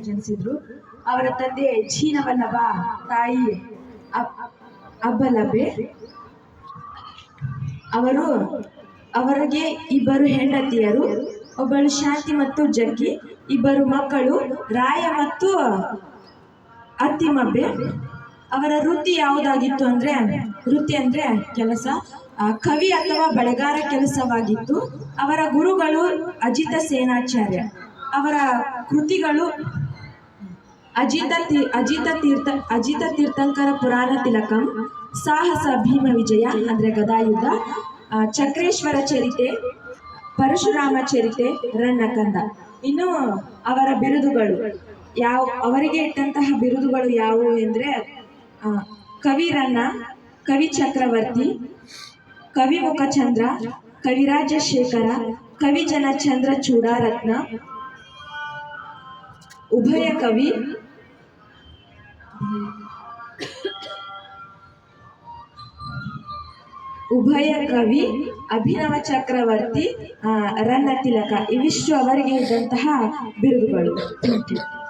ಜನಿಸಿದ್ರು ಅವರ ತಂದೆ ಚೀನವಲ್ಲಭ ತಾಯಿ ಅಬ್ಬಲಭೆ ಅವರು ಅವರಿಗೆ ಇಬ್ಬರು ಹೆಂಡತಿಯರು, ಒಬ್ಬಳು ಶಾಂತಿ ಮತ್ತು ಜಗ್ಗಿ, ಇಬ್ಬರು ಮಕ್ಕಳು, ರಾಯ ಮತ್ತು ಅತ್ತಿಮಬ್ಬೆ. ಅವರ ವೃತ್ತಿ ಯಾವುದಾಗಿತ್ತು ಅಂದ್ರೆ, ವೃತ್ತಿ ಅಂದ್ರೆ ಕೆಲಸ ಕವಿ ಅಥವಾ ಬಳೆಗಾರ ಕೆಲಸವಾಗಿತ್ತು. ಅವರ ಗುರುಗಳು ಅಜಿತ ಸೇನಾಚಾರ್ಯ. ಅವರ ಕೃತಿಗಳು ಅಜಿತ ತೀ, ಅಜಿತ ತೀರ್ಥ, ಅಜಿತ ತೀರ್ಥಂಕರ ಪುರಾಣ ತಿಲಕಂ, ಸಾಹಸ ಭೀಮ ವಿಜಯ ಅಂದರೆ ಗದಾಯುಧ ಚಕ್ರೇಶ್ವರ ಚರಿತೆ, ಪರಶುರಾಮ ಚರಿತೆ, ರಣಕಂದ. ಇನ್ನು ಅವರ ಬಿರುದುಗಳು ಯಾವ, ಅವರಿಗೆ ಇಟ್ಟಂತಹ ಬಿರುದುಗಳು ಯಾವುವು ಎಂದ್ರೆ ಕವಿರನ್ನ, ಕವಿ ಚಕ್ರವರ್ತಿ, ಕವಿ ಮುಖಚಂದ್ರ, ಕವಿರಾಜ ಶೇಖರ, ಕವಿ ಜನ ಚಂದ್ರ ಚೂಡಾರತ್ನ, ಉಭಯ ಕವಿ ಉಭಯ ಕವಿ ಅಭಿನವ ಚಕ್ರವರ್ತಿ ರನ್ನ ತಿಲಕ ಇವಿಷ್ಟು ಅವರಿಗೆ ಇದ್ದಂತಹ ಬಿರುದುಗಳು ಥ್ಯಾಂಕ್ you.